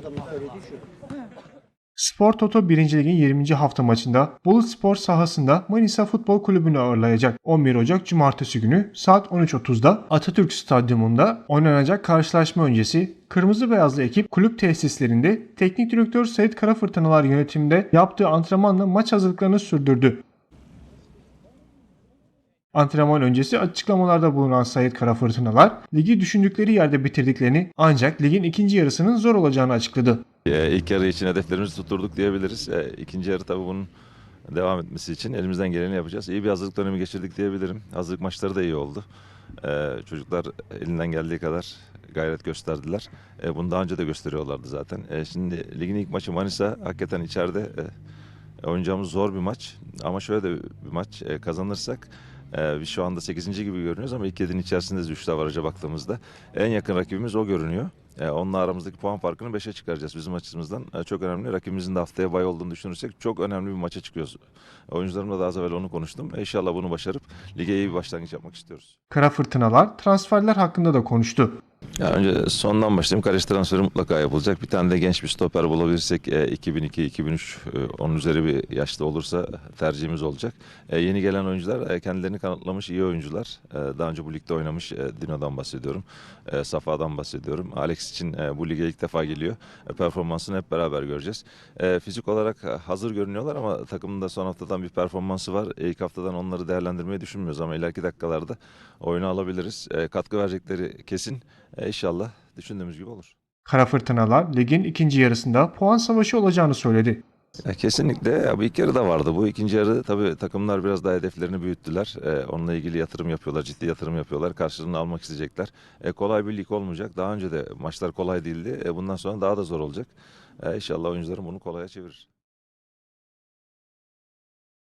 adamlar söyledi şu. Spor Toto 1. Lig'in 20. hafta maçında Bolu Spor sahasında Manisa Futbol Kulübü'nü ağırlayacak. 11 Ocak Cumartesi günü saat 13.30'da Atatürk Stadyumunda oynanacak karşılaşma öncesi Kırmızı Beyazlı ekip kulüp tesislerinde teknik direktör Sait Karafırtınalar yönetiminde yaptığı antrenmanla maç hazırlıklarını sürdürdü. Antrenman öncesi açıklamalarda bulunan Sait Karafırtınalar ligi düşündükleri yerde bitirdiklerini ancak ligin ikinci yarısının zor olacağını açıkladı. Ee, ilk yarı için hedeflerimizi tutturduk diyebiliriz. Ee, ikinci yarı tabii bunun devam etmesi için elimizden geleni yapacağız. İyi bir hazırlık dönemi geçirdik diyebilirim. Hazırlık maçları da iyi oldu. Ee, çocuklar elinden geldiği kadar gayret gösterdiler. Ee, bunu daha önce de gösteriyorlardı zaten. Şimdi ligin ilk maçı Manisa hakikaten içeride e, oynayacağımız zor bir maç. Ama şöyle de bir maç e, kazanırsak e, biz şu anda 8. gibi görünüyoruz ama ilk 7'nin içerisindeyiz 3 avaraja baktığımızda. En yakın rakibimiz o görünüyor. E, onunla aramızdaki puan farkını 5'e çıkaracağız bizim açımızdan. E, çok önemli. Rakibimizin de haftaya bay olduğunu düşünürsek çok önemli bir maça çıkıyoruz. Oyuncularımla da az evvel onu konuştum. E, İnşallah bunu başarıp lige iyi bir başlangıç yapmak istiyoruz. Karafırtınalar transferler hakkında da konuştu. Ya önce sondan başlayayım. Kaleci transferi mutlaka yapılacak. Bir tane de genç bir stoper bulabilirsek e, 2002-2003 e, onun üzeri bir yaşta olursa tercihimiz olacak. E, yeni gelen oyuncular e, kendilerini kanıtlamış iyi oyuncular. E, daha önce bu ligde oynamış e, Dino'dan bahsediyorum. E, Safa'dan bahsediyorum. Alex için e, bu lige ilk defa geliyor. E, performansını hep beraber göreceğiz. E, fizik olarak e, hazır görünüyorlar ama takımın da son haftadan bir performansı var. E, ilk haftadan onları değerlendirmeyi düşünmüyoruz ama ileriki dakikalarda oyunu alabiliriz. E, katkı verecekleri kesin. İnşallah düşündüğümüz gibi olur. Karafırtınalar ligin ikinci yarısında puan savaşı olacağını söyledi. Ya kesinlikle. Ya bu ilk yarıda vardı bu. ikinci yarı tabii takımlar biraz daha hedeflerini büyüttüler. Ee, onunla ilgili yatırım yapıyorlar, ciddi yatırım yapıyorlar. Karşılığını almak isteyecekler. E, kolay bir lig olmayacak. Daha önce de maçlar kolay değildi. E, bundan sonra daha da zor olacak. E, inşallah oyuncularım bunu kolaya çevirir.